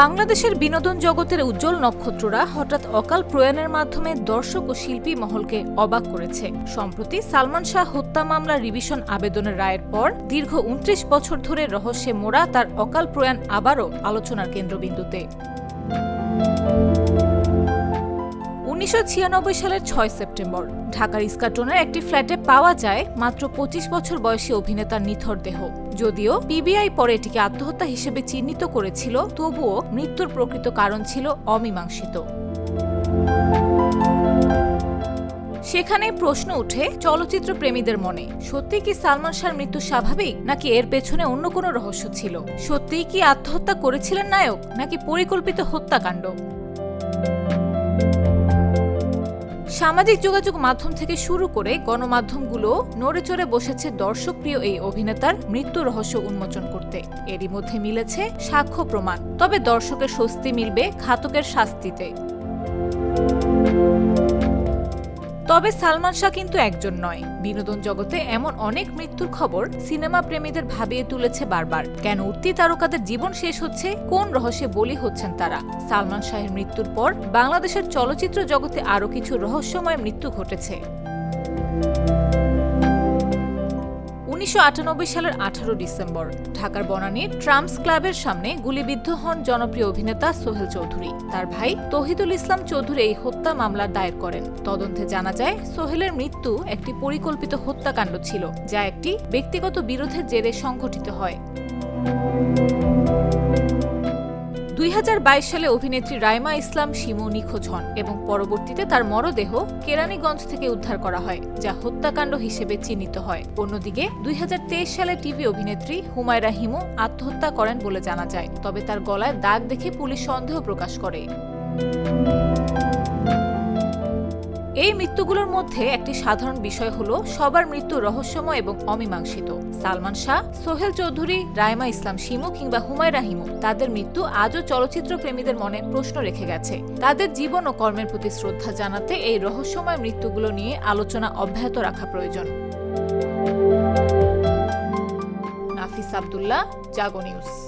বাংলাদেশের বিনোদন জগতের উজ্জ্বল নক্ষত্ররা হঠাৎ অকাল প্রয়াণের মাধ্যমে দর্শক ও শিল্পী মহলকে অবাক করেছে। সম্প্রতি সালমান শাহ হত্যা মামলার রিভিশন আবেদনের রায়ের পর দীর্ঘ উনত্রিশ বছর ধরে রহস্যে মোড়া তার অকাল প্রয়াণ আবারও আলোচনার কেন্দ্রবিন্দুতে। উনিশশো ছিয়ানব্বই সালের ছয় সেপ্টেম্বর, ঢাকার ইস্কাটনের একটি ফ্ল্যাটে পাওয়া যায় মাত্র পঁচিশ বছর বয়সী অভিনেতার নিথর দেহ। যদিও পিবিআই পরে এটিকে আত্মহত্যা হিসেবে চিহ্নিত করেছিল, তবুও মৃত্যুর প্রকৃত কারণ ছিল অমীমাংসিত। সেখানে প্রশ্ন উঠে চলচ্চিত্র প্রেমীদের মনে সত্যি কি সালমান শাহর মৃত্যু স্বাভাবিক, নাকি এর পেছনে অন্য কোনো রহস্য ছিল? সত্যিই কি আত্মহত্যা করেছিলেন নায়ক, নাকি পরিকল্পিত হত্যাকাণ্ড? সামাজিক যোগাযোগ মাধ্যম থেকে শুরু করে গণমাধ্যমগুলো নড়েচড়ে বসেছে দর্শকপ্রিয় এই অভিনেতার মৃত্যু রহস্য উন্মোচন করতে। এরই মধ্যে মিলেছে সাক্ষ্য প্রমাণ। তবে দর্শকের স্বস্তি মিলবে ঘাতকের শাস্তিতে। তবে সালমান শাহ কিন্তু একজন নয়। বিনোদন জগতে এমন অনেক মৃত্যুর খবর সিনেমা প্রেমীদের ভাবিয়ে তুলেছে বারবার। কেন উঠতি তারকাদের জীবন শেষ হচ্ছে, কোন রহস্যে বলি হচ্ছেন তারা? সালমান শাহের মৃত্যুর পর বাংলাদেশের চলচ্চিত্র জগতে আরও কিছু রহস্যময় মৃত্যু ঘটেছে। উনিশশো আটানব্বই সালের আঠারো ডিসেম্বর। ঢাকার বনানী ট্রাম্পস ক্লাবের সামনে গুলিবিদ্ধ হন জনপ্রিয় অভিনেতা সোহেল চৌধুরী। তার ভাই তহিদুল ইসলাম চৌধুরী এই হত্যা মামলা দায়ের করেন। তদন্তে জানা যায়, সোহেলের মৃত্যু একটি পরিকল্পিত হত্যাকাণ্ড ছিল, যা একটি ব্যক্তিগত বিরোধের জেরে সংঘটিত হয়। দুই হাজার বাইশ সালে অভিনেত্রী রাইমা ইসলাম শিমু নিখোঁজ হন এবং পরবর্তীতে তার মরদেহ কেরানীগঞ্জ থেকে উদ্ধার করা হয়, যা হত্যাকাণ্ড হিসেবে চিহ্নিত হয়। অন্যদিকে, দুই হাজার তেইশ সালে টিভি অভিনেত্রী হুমায়রা হিমু আত্মহত্যা করেন বলে জানা যায়, তবে তার গলায় দাগ দেখে পুলিশ সন্দেহ প্রকাশ করে। এই মৃত্যুগুলোর মধ্যে একটি সাধারণ বিষয় হলো সবার মৃত্যু রহস্যময় এবং অমীমাংসিত। সালমান শাহ, সোহেল চৌধুরী রায়মা ইসলাম শিমু কিংবা হুমায়রা হিমু তাদের মৃত্যু আজও চলচ্চিত্র প্রেমীদের মনে প্রশ্ন রেখে গেছে। তাদের জীবন ও কর্মের প্রতি শ্রদ্ধা জানাতে এই রহস্যময় মৃত্যুগুলো নিয়ে আলোচনা অব্যাহত রাখা প্রয়োজন। Nafis Abdullah, Jago news.